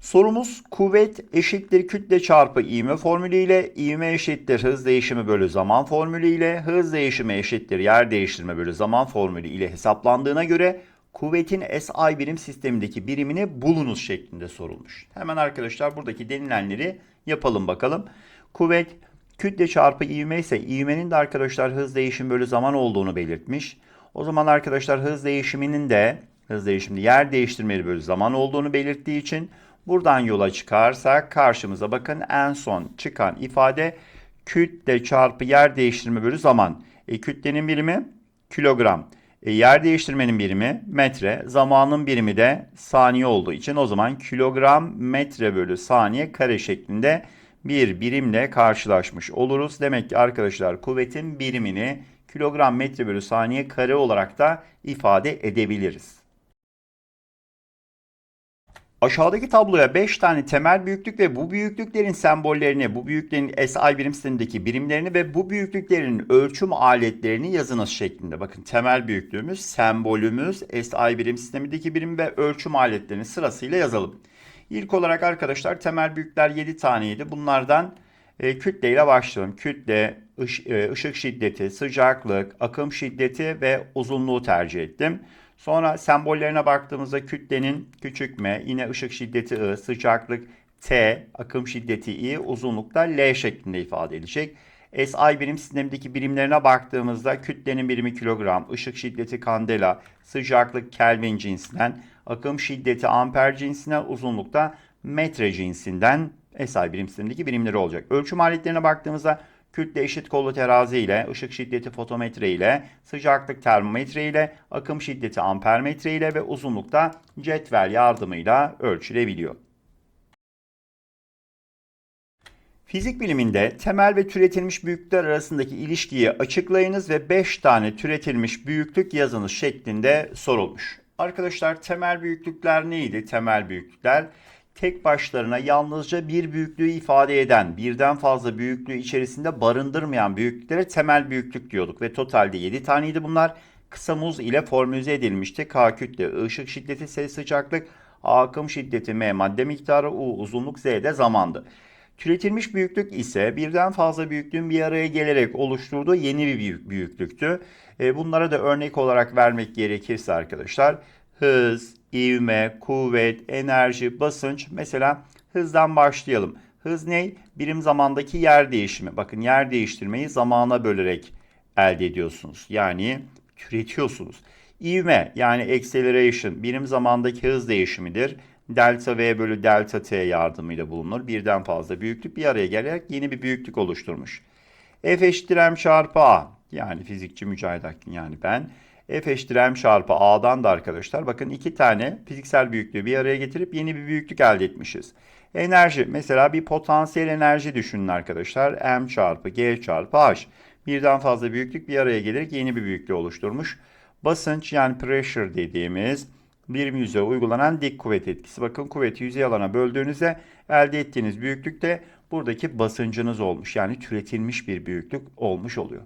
Sorumuz kuvvet eşittir kütle çarpı ivme formülüyle, ivme eşittir hız değişimi bölü zaman formülüyle, hız değişimi eşittir yer değiştirme bölü zaman formülü ile hesaplandığına göre kuvvetin SI birim sistemindeki birimini bulunuz şeklinde sorulmuş. Hemen arkadaşlar buradaki denilenleri yapalım bakalım. Kuvvet kütle çarpı ivme ise ivmenin de arkadaşlar hız değişimi bölü zaman olduğunu belirtmiş. O zaman arkadaşlar hız değişiminin de hız değişiminde yer değiştirmeli bölü zaman olduğunu belirttiği için buradan yola çıkarsak karşımıza bakın en son çıkan ifade kütle çarpı yer değiştirme bölü zaman. E, kütlenin birimi kilogram. E, yer değiştirmenin birimi metre. Zamanın birimi de saniye olduğu için o zaman kilogram metre bölü saniye kare şeklinde bir birimle karşılaşmış oluruz. Demek ki arkadaşlar kuvvetin birimini kilogram metre bölü saniye kare olarak da ifade edebiliriz. Aşağıdaki tabloya 5 tane temel büyüklük ve bu büyüklüklerin sembollerini, bu büyüklüklerin SI birim sistemindeki birimlerini ve bu büyüklüklerin ölçüm aletlerini yazınız şeklinde. Bakın temel büyüklüğümüz, sembolümüz, SI birim sistemindeki birim ve ölçüm aletlerini sırasıyla yazalım. İlk olarak arkadaşlar temel büyükler 7 taneydi. Bunlardan e, kütleyle başlayalım. Kütle, e, ışık şiddeti, sıcaklık, akım şiddeti ve uzunluğu tercih ettim. Sonra sembollerine baktığımızda kütlenin küçük m, yine ışık şiddeti I, sıcaklık T, akım şiddeti I, uzunlukta L şeklinde ifade edilecek. SI birim sistemindeki birimlerine baktığımızda kütlenin birimi kilogram, ışık şiddeti kandela, sıcaklık Kelvin cinsinden, akım şiddeti amper cinsinden, uzunlukta metre cinsinden SI birim sistemindeki birimleri olacak. Ölçüm aletlerine baktığımızda kütle eşit kollu terazi ile, ışık şiddeti fotometre ile, sıcaklık termometre ile, akım şiddeti ampermetre ile ve uzunlukta cetvel yardımıyla ölçülebiliyor. Fizik biliminde temel ve türetilmiş büyüklükler arasındaki ilişkiyi açıklayınız ve 5 tane türetilmiş büyüklük yazınız şeklinde sorulmuş. Arkadaşlar temel büyüklükler neydi? Temel büyüklükler tek başlarına yalnızca bir büyüklüğü ifade eden, birden fazla büyüklüğü içerisinde barındırmayan büyüklüklere temel büyüklük diyorduk ve totalde 7 taneydi bunlar. Kısa muz ile formülize edilmişti. K kütle, ışık şiddeti, S sıcaklık, A akım şiddeti, M madde miktarı, U uzunluk, Z de zamandı. Türetilmiş büyüklük ise birden fazla büyüklüğün bir araya gelerek oluşturduğu yeni bir büyük büyüklüktü. E, bunlara da örnek olarak vermek gerekirse arkadaşlar hız, ivme, kuvvet, enerji, basınç. Mesela hızdan başlayalım. Hız ne? Birim zamandaki yer değişimi. Bakın yer değiştirmeyi zamana bölerek elde ediyorsunuz. Yani türetiyorsunuz. İvme yani acceleration birim zamandaki hız değişimidir. Delta V bölü delta T yardımıyla bulunur. Birden fazla büyüklük bir araya gelerek yeni bir büyüklük oluşturmuş. F eşittir M çarpı A. Yani fizikçi Mücahit Akgün yani ben. F eşittir M çarpı A'dan da arkadaşlar bakın iki tane fiziksel büyüklüğü bir araya getirip yeni bir büyüklük elde etmişiz. Enerji mesela bir potansiyel enerji düşünün arkadaşlar. M çarpı G çarpı H. Birden fazla büyüklük bir araya gelerek yeni bir büyüklüğü oluşturmuş. Basınç yani pressure dediğimiz birim yüzeye uygulanan dik kuvvet etkisi. Bakın kuvveti yüzey alana böldüğünüzde elde ettiğiniz büyüklük de buradaki basıncınız olmuş. Yani türetilmiş bir büyüklük olmuş oluyor.